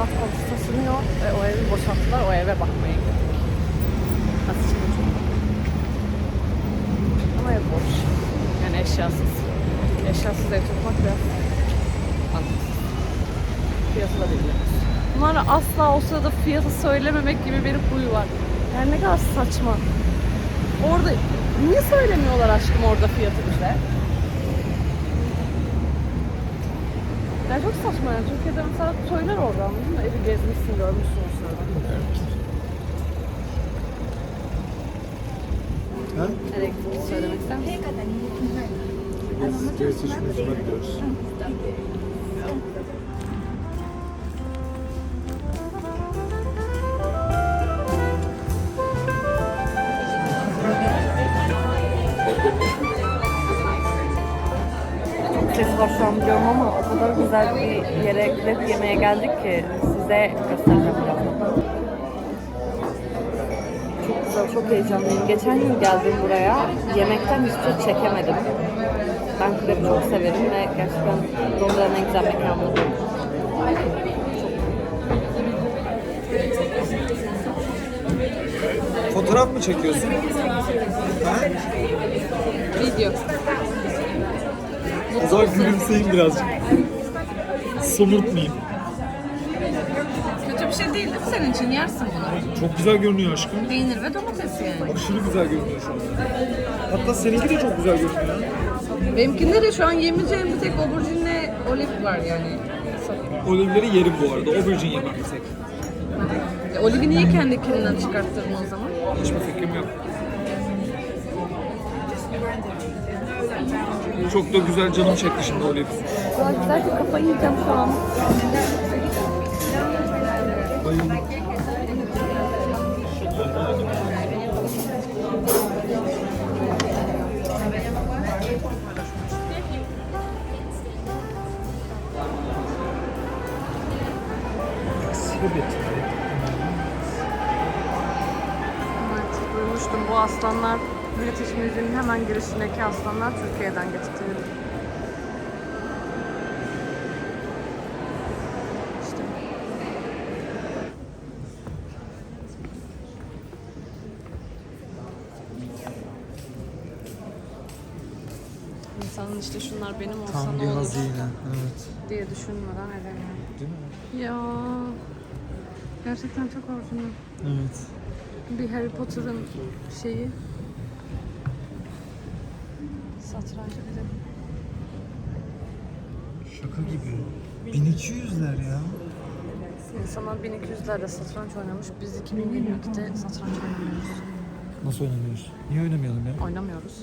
alt komşu taşınıyor ve o evi boşalttılar. O eve bakmaya gittik. Nasıl çıkıyor? Ama ev boş. Yani eşyasız. Eşyasız ev tutmak biraz mantıksız. Fiyatı da bilmiyoruz. Bunlara asla o sırada fiyatı söylememek gibi bir huyu var. Yani ne kadar saçma. Orada niye söylemiyorlar aşkım orada fiyatı bize? Ya çok saçma yani. Türkiye'de mesela söyler orada anladın mı? Evi gezmişsin, görmüşsün o sırada. Ha? Gittiğini söylemek ister misin? Biz göğüs işimizime gidiyoruz. Biliyorum ama o kadar güzel bir yere gidip yemeğe geldik ki size göstereceğim birazdan. Çok güzel, çok heyecanlıyım. Geçen gün geldim buraya. Yemekten hiçbir çekemedim. Ben krep çok severim ve gerçekten Londra'nın en güzel mekanı. Fotoğraf mı çekiyorsun? Ha? Video. O zaman gülümseyeyim birazcık. Somurtmayayım. Kötü bir şey değil değil mi senin için? Yersin bunu. Çok güzel görünüyor aşkım. Peynir ve domates yani. Aşırı güzel görünüyor şu an. Hatta seninki de çok güzel görünüyor. Benimkinde de şu an yemeyeceğim bir tek oburcunle oliv var yani. Olivleri yerim bu arada. Aubergine yemem bir tek. E, Olivi niye kendi kilinden çıkarttırdın o zaman? Hiçbir fikrim yok. Çok da güzel canım çekti şimdi oliv. O kadar güzel ki kafayı yiyeceğim şu an. Bayıldım. Evet, duymuştum bu aslanlar British Museum'un hemen girişindeki aslanlar Türkiye'den getirildi. İşte. İnsanın işte şunlar benim olsa Tam ne bir olur hazine. Evet. diye düşünmeden edemiyor. Değil mi? Ya gerçekten çok orijinal. Evet. Bir Harry Potter'ın şeyi. Şaka gibi. 1200'ler ya. İnsanlar 1200'lerde satranç oynamış. Biz 2022'de satranç oynamıyoruz. Nasıl oynamıyoruz? Niye oynamayalım ya? Oynamıyoruz.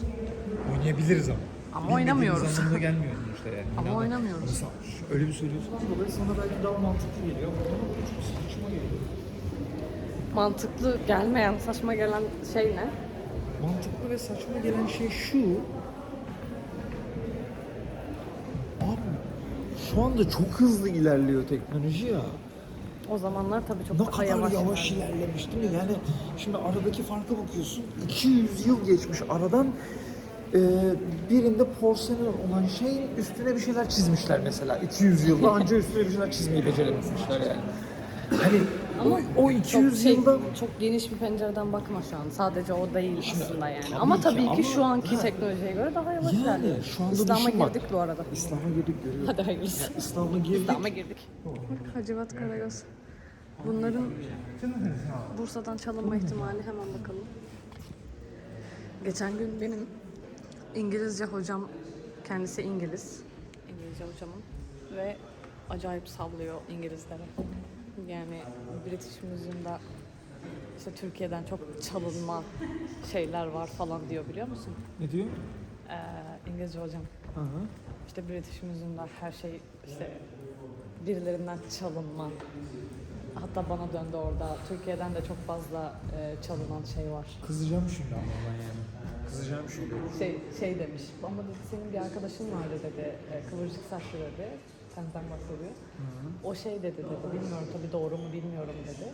Oynayabiliriz ama. Ama oynamıyoruz. Bilmediğimiz anlamına gelmiyor işte yani. Ama İnanın. oynamıyoruz. Mesela öyle bir söylüyorsunuz dolayı sana belki daha mantıklı geliyor ama çok saçma geliyor. Mantıklı gelmeyen, saçma gelen şey ne? Mantıklı ve saçma gelen şey şu. Şu anda çok hızlı ilerliyor teknoloji ya. O zamanlar tabii çok Ne daha kadar yavaş. yavaş, ilerlemiş değil mi? Yani şimdi aradaki farka bakıyorsun. 200 yıl geçmiş aradan. Ee, birinde porselen olan şeyin üstüne bir şeyler çizmişler mesela. 200 yılda anca üstüne bir şeyler çizmeyi becerememişler yani. Hani Ama o, o 200 çok şey, yılda çok geniş bir pencereden bakma şu an. Sadece o değil Şimdi, aslında yani. tabii Ama ki tabii ki ama- şu anki Ha. teknolojiye göre daha yavaş Yani, ilerliyor. şu anda İslam'a bak. girdik bu arada. İslam'a girdik görüyorum. Hadi hayırlısı. İslam'a girdik. İslam'a girdik. Hacivat Karagöz. Bunların Bursa'dan çalınma ihtimali hemen bakalım. Geçen gün benim İngilizce hocam, kendisi İngiliz. İngilizce hocamın ve acayip sallıyor İngilizlere. Yani British Museum'da işte Türkiye'den çok çalınma şeyler var falan diyor biliyor musun? Ne diyor? Ee, İngilizce hocam. Hı hı. İşte British Museum'da her şey işte birilerinden çalınma. Hatta bana döndü orada. Türkiye'den de çok fazla e, çalınan şey var. Kızacağım şimdi ama ben yani. Kızacağım şimdi. Şey şey demiş. Ama dedi senin bir arkadaşın vardı dedi. E, kıvırcık saçlı dedi. Senden bahsediyor. O şey dedi dedi. Bilmiyorum tabii doğru mu bilmiyorum dedi.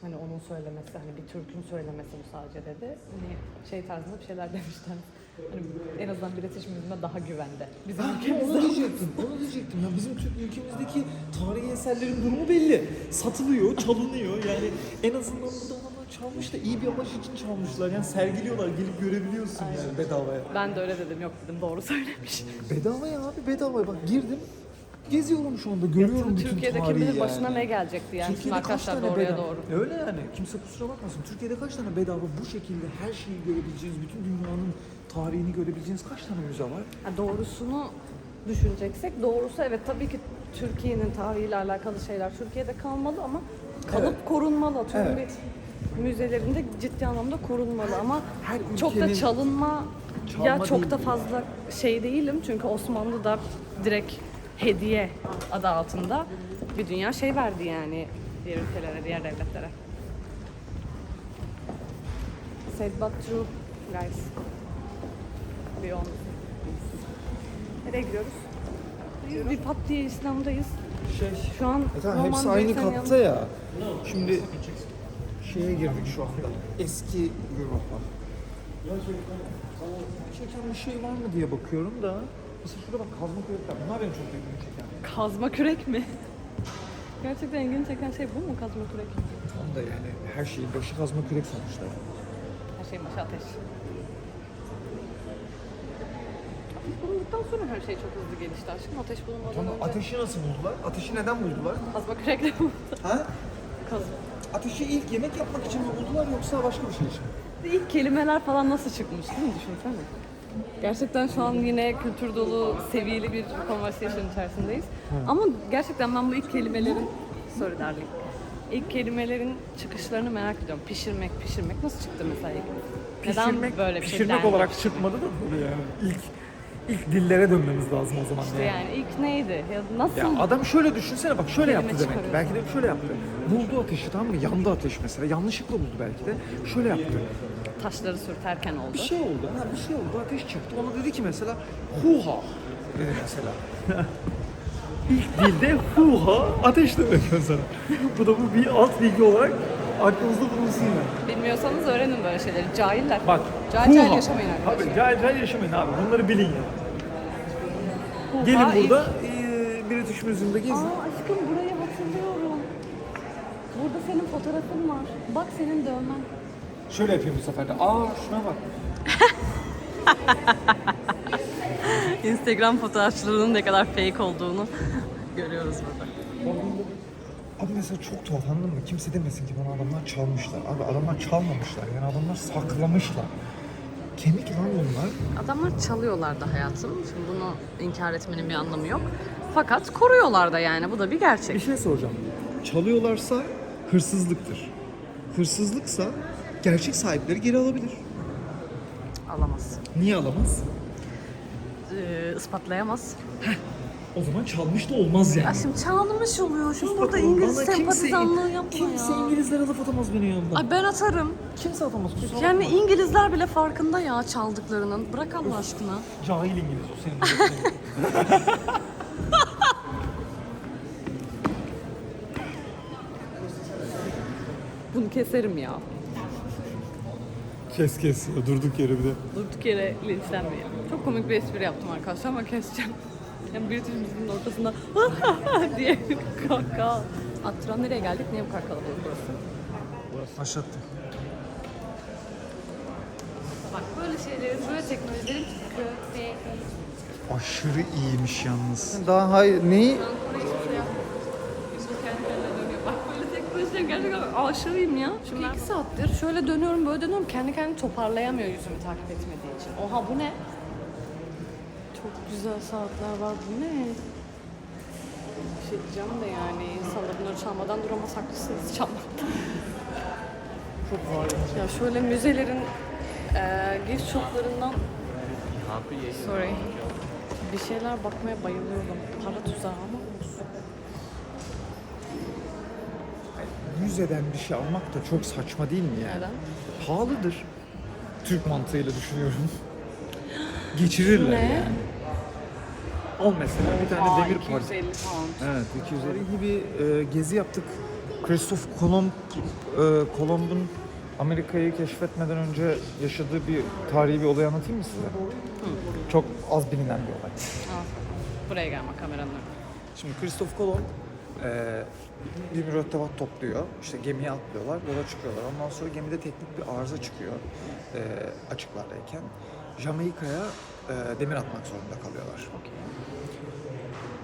Hani onun söylemesi, hani bir Türk'ün söylemesi bu sadece dedi. Hani şey tarzında bir şeyler demişler. Hani en azından British Museum'a daha güvende. Bizim Ha, ülkemizde. onu diyecektim, onu diyecektim. Ya bizim Türk ülkemizdeki tarihi eserlerin durumu belli. Satılıyor, çalınıyor. Yani en azından burada çalmış da iyi bir amaç için çalmışlar. Yani sergiliyorlar, gelip görebiliyorsun yani bedavaya. Ben de öyle dedim. Yok dedim doğru söylemiş. Bedavaya abi, bedavaya. Bak girdim, geziyorum şu anda, görüyorum bütün Türkiye'de tarihi bilir yani. başına ne gelecekti yani. Türkiye'de kaç tane doğruya bedava? doğru. Öyle yani. Kimse kusura bakmasın. Türkiye'de kaç tane bedava bu şekilde her şeyi görebileceğiniz, bütün dünyanın tarihini görebileceğiniz kaç tane müze var? Ha, doğrusunu düşüneceksek doğrusu evet tabii ki Türkiye'nin tarihiyle alakalı şeyler Türkiye'de kalmalı ama kalıp Evet. korunmalı. Tüm Evet. bir müzelerinde ciddi anlamda korunmalı ama Her çok da çalınma Çalma ya çok da fazla şey değilim çünkü Osmanlı da direkt hediye adı altında bir dünya şey verdi yani diğer ülkelere, diğer devletlere. Said but true guys. Bir on. Nereye gidiyoruz? Bir pat diye İslam'dayız. Şey, Şu an E tamam hepsi aynı katta ya. Şimdi şeye girdik şu anda. Eski Europa. Çeken bir şey var mı diye bakıyorum da. Mesela şurada bak kazma kürekler. Bunlar benim çok ilgimi çeken. Kazma kürek mi? Gerçekten ilgini çeken şey bu mu kazma kürek? Tam da yani her şeyin başı kazma kürek sonuçta. Her şeyin başı ateş. Ateş bulunduktan sonra her şey çok hızlı gelişti aşkım. Ateş bulunmadan Tamam önce ateşi nasıl buldular? Ateşi neden buldular? kazma kürekle buldu. Ha? Kazma. Ateşi ilk yemek yapmak için mi buldular yoksa başka bir şey için mi? İlk kelimeler falan nasıl çıkmış değil mi? Düşünsene. Gerçekten şu an yine kültür dolu, seviyeli bir conversation içerisindeyiz. Ama gerçekten ben bu ilk kelimelerin, sorry darling, ilk kelimelerin çıkışlarını merak ediyorum. Pişirmek, pişirmek nasıl çıktı mesela ilk? Neden böyle bir şey pişirmek dendi? olarak çıkmadı da yani. İlk ilk dillere dönmemiz lazım o zaman. İşte yani ilk neydi? Ya nasıl? Ya adam şöyle düşünsene bak şöyle Kelime yaptı demek. ki. çıkarıyor. Belki de şöyle yaptı. Buldu ateşi tamam mı? Yandı ateş mesela. Yanlışlıkla buldu belki de. Şöyle yaptı. Taşları sürterken oldu. Bir şey oldu. Ha, bir şey oldu. Ateş çıktı. Ona dedi ki mesela huha dedi mesela. İlk dilde huha ateş demek mesela. bu da bu bir alt bilgi olarak aklınızda bulunsun yani. Bilmiyorsanız öğrenin böyle şeyleri. Cahiller. Bak Cahil cahil huha. yaşamayın arkadaşlar. Abi cahil cahil yaşamayın abi. Bunları bilin ya. Huha Gelin burada eee British Museum'da gezin. Aa aşkım burayı hatırlıyorum. Burada senin fotoğrafın var. Bak senin dövmen. Şöyle yapayım bu sefer de. Aa şuna bak. Instagram fotoğrafçılığının ne kadar fake olduğunu görüyoruz burada. Abi mesela çok tuhaf anladın mı? Kimse demesin ki bana adamlar çalmışlar. Abi adamlar çalmamışlar. Yani adamlar saklamışlar. Kemik lan bunlar. Adamlar çalıyorlar da hayatım. Şimdi bunu inkar etmenin bir anlamı yok. Fakat koruyorlar da yani. Bu da bir Bir gerçek. şey soracağım. Çalıyorlarsa hırsızlıktır. Hırsızlıksa gerçek sahipleri geri alabilir. Alamaz. Niye alamaz? Ee, ispatlayamaz. O zaman çalmış da olmaz yani. Ya şimdi çalmış oluyor. Şimdi burada Bakalım, İngiliz bana kimse- sempatizanlığı yapma Kimse ya. İngilizlere laf atamaz benim yanımda. Ay ben atarım. Kimse atamaz. kusura Yani bakma. İngilizler bile farkında ya çaldıklarının. Bırak Allah aşkına. Cahil İngiliz o senin. dediğin. Bunu keserim ya. kes kes ya durduk yere bir de. Durduk yere linçlenmeyin. Çok komik bir espri yaptım arkadaşlar ama keseceğim. Yani British ortasında diye kahkaha attıran nereye geldik? Niye bu kadar kalabalık burası? Başlattım. Bak böyle şeylerin, böyle teknolojilerin köpeği. Aşırı iyiymiş yalnız. Daha hayır neyi? Bak böyle teknolojilerin gerçekten aşırıyım ya. Şimdi iki saattir şöyle dönüyorum böyle dönüyorum kendi kendini toparlayamıyor yüzümü takip etmediği için. Oha bu ne? Çok güzel saatler var bu ne? Bir şey diyeceğim de yani insanlar bunları çalmadan duramaz haklısınız çalmaktan. Çok harika. Ya şöyle müzelerin eee giriş shoplarından sorry bir şeyler bakmaya bayılıyorum. Para tuzağı ama olsun. Müzeden bir şey almak da çok saçma değil mi yani? Neden? Pahalıdır. Türk mantığıyla düşünüyorum. Geçirirler Ne? yani. Al mesela bir tane Aa, demir parça. 250 pound. Evet 250 gibi e, gezi yaptık. Christoph Kolomb, e, Kolomb'un Amerika'yı keşfetmeden önce yaşadığı bir tarihi bir olay anlatayım mı size? Çok az bilinen bir olay. Al. Buraya gelme kameranın önüne. Şimdi Christoph Kolomb eee bir mürettebat topluyor. İşte gemiye atlıyorlar, yola çıkıyorlar. Ondan sonra gemide teknik bir arıza çıkıyor eee açıklardayken. Jamaika'ya eee, demir atmak zorunda kalıyorlar.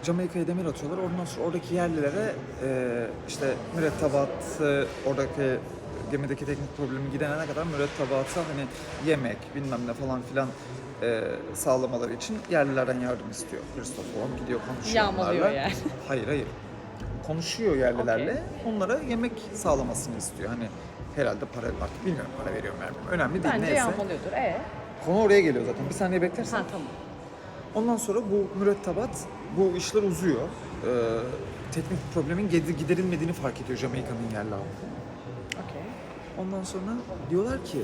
Jamaika'ya demir atıyorlar. Ondan sonra oradaki yerlilere eee, işte mürettebatı, oradaki gemideki teknik problemi giderene kadar mürettebatı hani yemek bilmem ne falan filan eee, sağlamaları için yerlilerden yardım istiyor. Christoph Kolomb gidiyor konuşuyor Yağmalıyor onlarla. yani. Hayır hayır. Konuşuyor yerlilerle. Okey. Onlara yemek sağlamasını istiyor. Hani herhalde para artık bilmiyorum para veriyor mu vermiyor mu. Önemli değil Bence neyse. yağmalıyordur. E? Konu oraya geliyor zaten. Bir saniye beklersen. Ha tamam. Ondan sonra bu mürettebat, bu işler uzuyor. Ee, teknik problemin gide- giderilmediğini fark ediyor Jamaika'nın yerli halkı. Okey. Ondan sonra diyorlar ki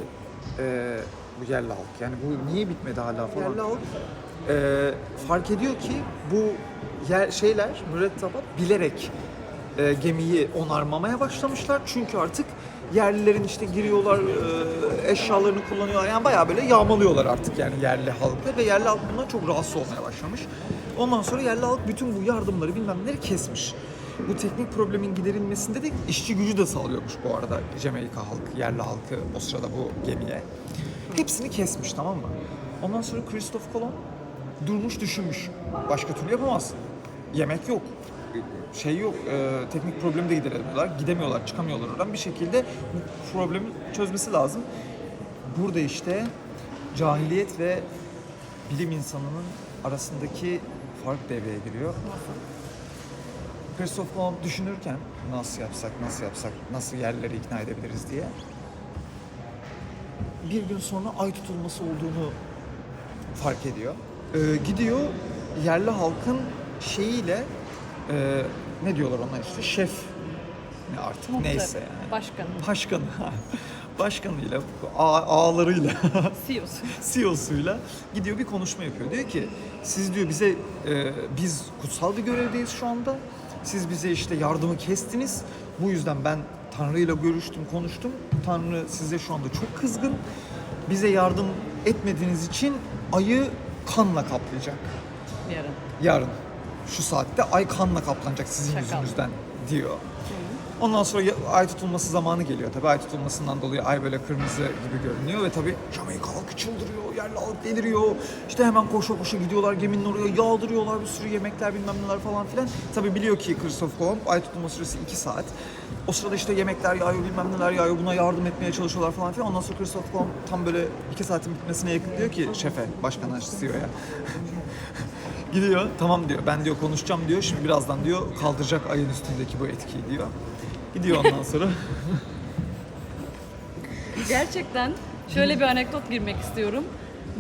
e, bu yerli halk yani bu niye bitmedi hala falan. Yerli halk e, fark ediyor ki bu yer, şeyler mürettebat bilerek e, gemiyi onarmamaya başlamışlar. Çünkü artık yerlilerin işte giriyorlar, e, eşyalarını kullanıyorlar. Yani bayağı böyle yağmalıyorlar artık yani yerli halkı ve yerli halk bundan çok rahatsız olmaya başlamış. Ondan sonra yerli halk bütün bu yardımları bilmem neleri kesmiş. Bu teknik problemin giderilmesinde de işçi gücü de sağlıyormuş bu arada Jamaika halkı, yerli halkı o sırada bu gemiye. Hepsini kesmiş tamam mı? Ondan sonra Christoph Kolomb durmuş düşünmüş. Başka türlü yapamaz. Yemek yok. Şey yok, e, teknik problemi de gideremiyorlar. Gidemiyorlar, çıkamıyorlar oradan. Bir şekilde bu problemi çözmesi lazım. Burada işte cahiliyet ve bilim insanının arasındaki fark devreye giriyor. Christoph Kolomb düşünürken nasıl yapsak, nasıl yapsak, nasıl yerleri ikna edebiliriz diye bir gün sonra ay tutulması olduğunu fark ediyor. Ee, gidiyor yerli halkın şeyiyle e, ne diyorlar ona işte şef ne artık Muhtarı, neyse yani. Başkanı. Başkanı. Başkanıyla, ağ, ağalarıyla, CEO'su. CEO'suyla gidiyor bir konuşma yapıyor. Diyor ki siz diyor bize e, biz kutsal bir görevdeyiz şu anda. Siz bize işte yardımı kestiniz. Bu yüzden ben Tanrı ile görüştüm, konuştum. Tanrı size şu anda çok kızgın. Bize yardım etmediğiniz için ayı kanla kaplayacak. Yarın. Yarın şu saatte ay kanla kaplanacak sizin Şaka. yüzünüzden diyor. Ondan sonra ya- ay tutulması zamanı geliyor. Tabii ay tutulmasından dolayı ay böyle kırmızı gibi görünüyor ve tabii Jamaika halkı çıldırıyor, yerli halk deliriyor. İşte hemen koşa koşa gidiyorlar geminin oraya yağdırıyorlar bir sürü yemekler bilmem neler falan filan. Tabii biliyor ki Christoph Kolomb ay tutulma süresi 2 saat. O sırada işte yemekler yağıyor bilmem neler yağıyor buna yardım etmeye çalışıyorlar falan filan. Ondan sonra Christoph Kolomb tam böyle 2 saatin bitmesine yakın diyor ki şefe, başkana, CEO'ya. Gidiyor tamam diyor ben diyor konuşacağım diyor şimdi birazdan diyor kaldıracak ayın üstündeki bu etkiyi diyor. Gidiyor ondan sonra. Gerçekten şöyle bir anekdot girmek istiyorum.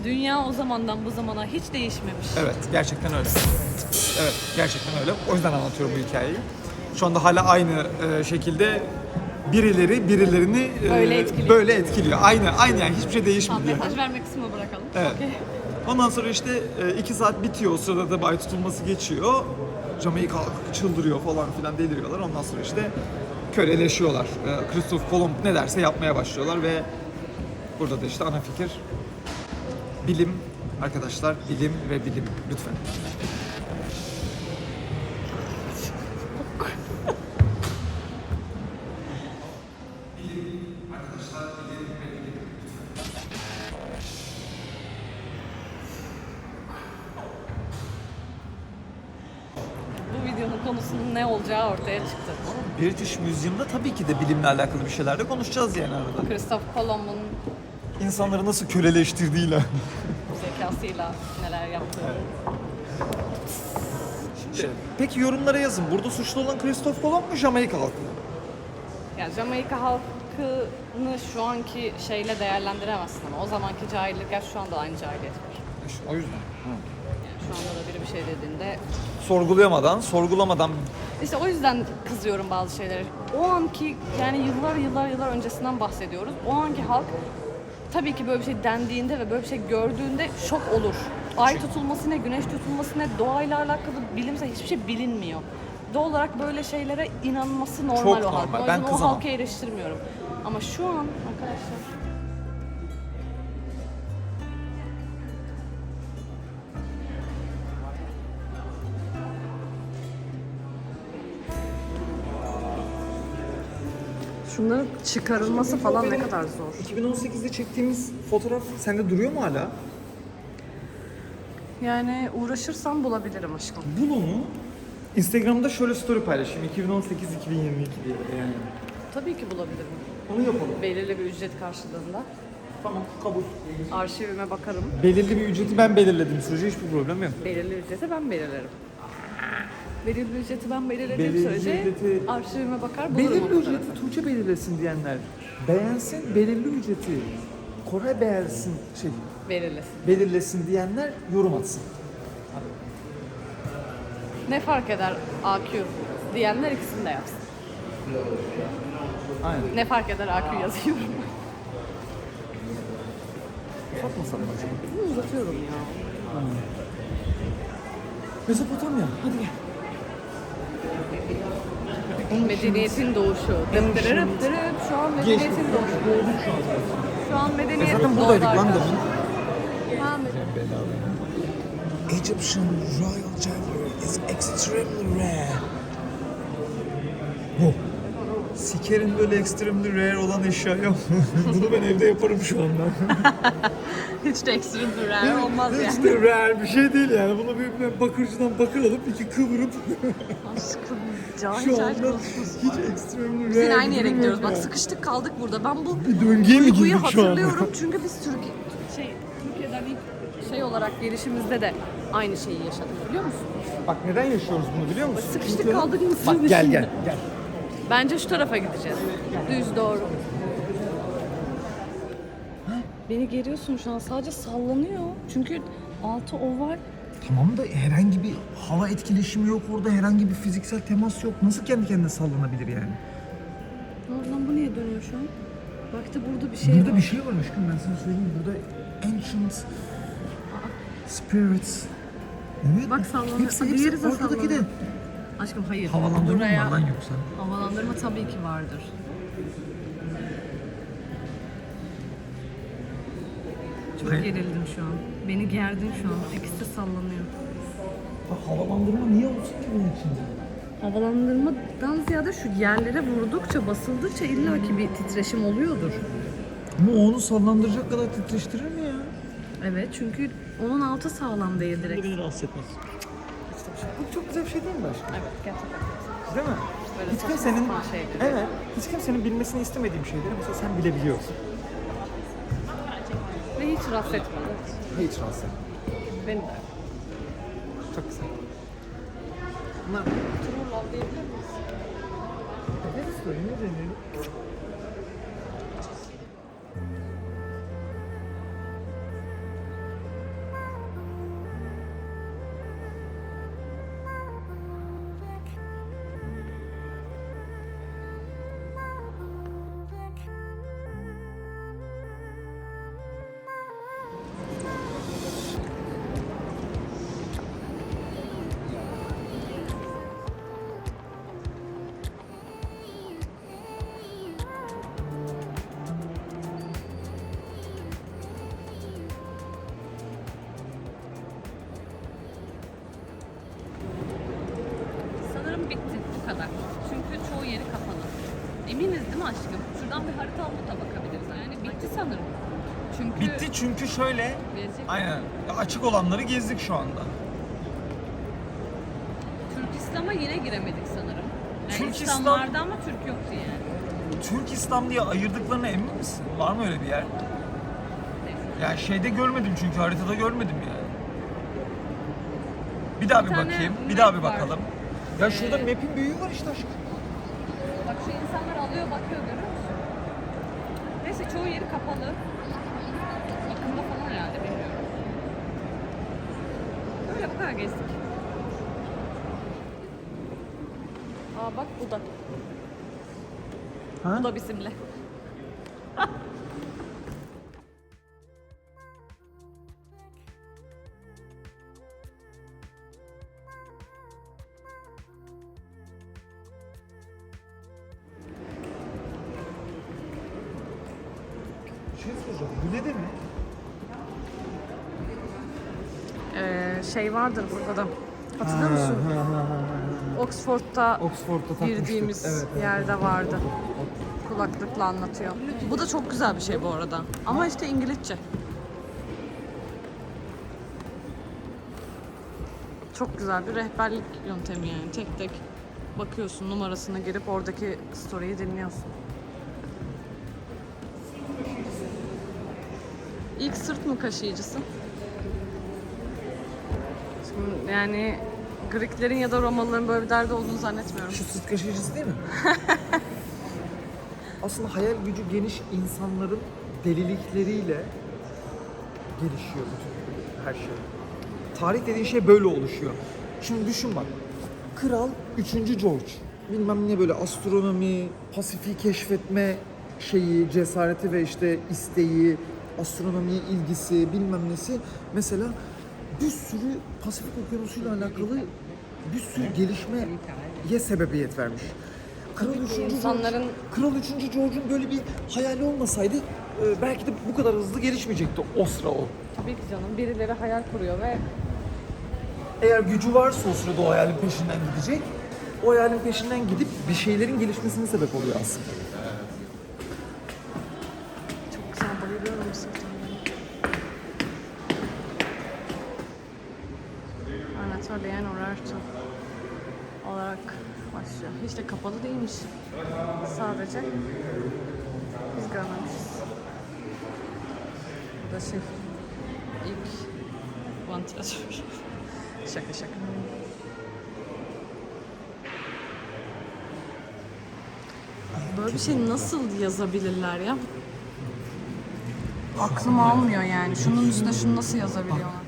Dünya o zamandan bu zamana hiç değişmemiş. evet gerçekten öyle. Evet gerçekten öyle. O yüzden anlatıyorum bu hikayeyi. Şu anda hala aynı e, şekilde birileri birilerini e, Böyle etkiliyor. böyle etkiliyor. Aynı aynı yani hiçbir şey Tamam değişmiyor. mesaj verme kısmını bırakalım. Evet. Okey. Ondan sonra işte e, iki saat bitiyor. O sırada da bay tutulması geçiyor. Jamaika çıldırıyor falan filan deliriyorlar. Ondan sonra işte köleleşiyorlar. E, Christoph Kolomb ne derse yapmaya başlıyorlar ve burada da işte ana fikir bilim arkadaşlar bilim ve bilim lütfen. Museum'da tabii ki de bilimle alakalı bir şeyler de konuşacağız yani arada. Christoph Kolomb'un İnsanları nasıl köleleştirdiğiyle. zekasıyla neler yaptığı. Şimdi, peki yorumlara yazın. Burada suçlu olan Christoph Kolomb mu Jamaika halkı mı? Yani Jamaika halkını şu anki şeyle değerlendiremezsin ama o zamanki cahillik, gerçi şu anda da aynı cahiliyet var. O yüzden. Yani şu anda da biri bir şey dediğinde Sorgulayamadan, sorgulamadan İşte o yüzden kızıyorum bazı şeylere. O anki yani yıllar yıllar yıllar öncesinden bahsediyoruz. O anki halk tabii ki böyle bir şey dendiğinde ve böyle bir şey gördüğünde şok olur. Ay tutulması ne, güneş tutulması ne, doğayla alakalı bilimsel hiçbir şey bilinmiyor. Doğal olarak böyle şeylere inanması normal Çok o halk. normal. O Ben yüzden o kızamam. halkı eleştirmiyorum. Ama şu an arkadaşlar Şunların çıkarılması falan ne kadar zor. 2018'de çektiğimiz fotoğraf sende duruyor mu hala? Yani uğraşırsam bulabilirim aşkım. Bul onu. Instagram'da şöyle story paylaşayım. 2018-2022 diye yani. Tabii ki bulabilirim. Onu yapalım. Belirli bir ücret karşılığında. Tamam kabul. Arşivime bakarım. Belirli bir ücreti ben belirledim sürece hiçbir problem yok. Belirli ücreti ben belirlerim. Belirli ücreti ben belirlediğim Belirli sürece ücreti- arşivime bakar bulurum Belirli fotoğrafı. ücreti Tuğçe belirlesin diyenler. Beğensin belirli ücreti. Koray beğensin şey Belirlesin. belirlesin diyenler yorum atsın. Ne fark eder AQ diyenler ikisini de yapsın. Aynen. Ne fark eder AQ yazıyorum. Uzatmasan mı acaba? Uzatıyorum ya. Mezopotamya. Hadi gel. Medeniyetin doğuşu. Dıp dırırıp dırıp. Şu an medeniyetin doğuşu. Şu an an medeniyetin Zaten buradaydık lan demin. Ha, med- Egyptian royal jewelry is extremely rare. Bu. Sikerin böyle extremely rare olan eşya yok. Bunu ben evde yaparım şu anda. Hiç de ekstrem durar olmaz Hiç yani. de rare bir şey değil yani. Bunu bir bir bakırcıdan bakır alıp iki kıvırıp Aşkım cahil şu cahil anda konuşuyorsun. hiç rare Biz yine aynı yere gidiyoruz. Bak sıkıştık kaldık burada. Ben bu Bir döngüye mi duyguyu girdik şu anda? hatırlıyorum. Çünkü biz Türkiye şey Türkiye'den ilk şey olarak gelişimizde de aynı şeyi yaşadık biliyor musun? Bak neden yaşıyoruz bunu biliyor musun? Sıkıştık Çünkü- kaldık mısır Bak gel gel gel. Bence şu tarafa gideceğiz. Düz doğru. Beni geriyorsun şu an. Sadece sallanıyor. Çünkü altı oval. Tamam da herhangi bir hava etkileşimi yok orada, herhangi bir fiziksel temas yok. Nasıl kendi kendine sallanabilir yani? Lan bu niye dönüyor şu an? Bak da burada bir şey Burada var. bir şey var aşkım ben sana söyleyeyim. Burada ancient spirits. Evet. Bak sallanıyor. Hepsi, Diğeri hepsi de arkadaki de. sallanıyor. Aşkım hayır. Havalandırma mı Buraya- var lan yoksa? Havalandırma tabii ki vardır. Çok Hayır. gerildim şu an. Beni gerdin şu an. İkisi de sallanıyor. Bak havalandırma niye olsun ki bunun içinde? Havalandırmadan ziyade şu yerlere vurdukça, basıldıkça illaki bir titreşim oluyordur. Ama onu sallandıracak kadar titreştirir mi ya? Evet çünkü onun altı sağlam değil direkt. beni rahatsız etmez. Bu çok güzel bir şey değil mi aşkım? Evet gerçekten. Değil mi? Böyle hiç saçma kimsenin, sapan şeyleri. evet, hiç kimsenin bilmesini istemediğim şeyleri mesela sen bilebiliyorsun. Hiç rahatsız etmedi. Hiç rahatsız etmez. Beni de. Çok güzel. Bunlar True diyebilir miyiz? ne istiyor? Ne deniyor? Mi aşkım? Şuradan bir harita alıp da bakabiliriz. Yani bitti sanırım. Çünkü Bitti çünkü şöyle, Gezecek. aynen açık olanları gezdik şu anda. Türk İslam'a yine giremedik sanırım. Yani Türk İslam İslam- vardı ama Türk yoktu yani. Türk İslam diye ayırdıklarına emin misin? Var mı öyle bir yer? Yani şeyde görmedim çünkü haritada görmedim yani. Bir daha bir, Bir tane bakayım, bir map daha bir var. bakalım. Ya şurada Ee, map'in büyüğü var işte aşkım. Bak şu insanlar alıyor bakıyor görüyor musun? Neyse çoğu yeri kapalı. Bakımda falan herhalde bilmiyorum. Öyle bu kadar gezdik. Aa bak bu da. Ha? Bu da bizimle. Şey vardır burada da. Hatırlıyor musun? Oxford'da Oxford'da takmıştık. girdiğimiz Evet, evet. yerde vardı. Kulaklıkla anlatıyor. Bu da çok güzel bir şey bu arada. Ama işte İngilizce. Çok güzel bir rehberlik yöntemi yani. Tek tek bakıyorsun numarasına girip oradaki story'yi dinliyorsun. İlk sırt mı kaşıyıcısı? Yani Greklerin ya da Romalıların böyle bir derdi olduğunu zannetmiyorum. Şu sırt kaşıyıcısı değil mi? Aslında hayal gücü geniş insanların delilikleriyle gelişiyor bütün her şey. Tarih dediğin şey böyle oluşuyor. Şimdi düşün bak. Kral 3. George. Bilmem ne böyle astronomi, Pasifik'i keşfetme şeyi, cesareti ve işte isteği, astronomiye ilgisi, bilmem nesi. Mesela bir sürü Pasifik Okyanusu'yla alakalı bir sürü gelişmeye sebebiyet vermiş. Kral 3. insanların- Kral 3. George'un böyle bir hayali olmasaydı e, belki de bu kadar hızlı gelişmeyecekti o sıra o. Tabii ki canım birileri hayal kuruyor ve Eğer gücü varsa o sırada o hayalin peşinden gidecek. O hayalin peşinden gidip bir şeylerin gelişmesine sebep oluyor aslında. Olarak başlıyor. Hiç de kapalı değilmiş. Sadece biz görmemişiz. Bu da şey ilk vantilatör. şaka şaka. Böyle bir şey nasıl yazabilirler ya? Aklım almıyor yani. Şunun üstüne şunu nasıl yazabiliyorlar?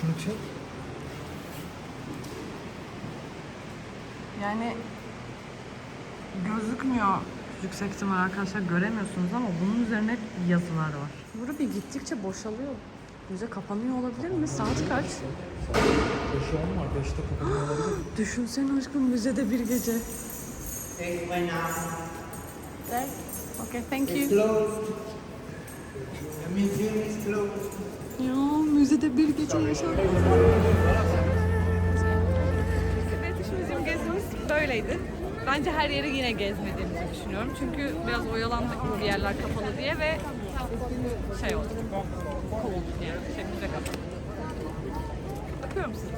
Şunu çek. Yani gözükmüyor yüksek ihtimal arkadaşlar göremiyorsunuz ama bunun üzerine hep yazılar var. Burada bir gittikçe boşalıyor. Müze kapanıyor olabilir mi? Saat kaç? 5'e 10 var. 5'te kapanıyor olabilir. Düşünsene aşkım müzede bir gece. Okay, thank you. Ya müzede bir gece yaşadık. Evet, bizim gezimiz böyleydi. Bence her yeri yine gezmediğimizi düşünüyorum. Çünkü biraz oyalandık bu yerler kapalı diye ve şey oldu. Kovulduk yani. Müze kapalı. Bakıyor musun?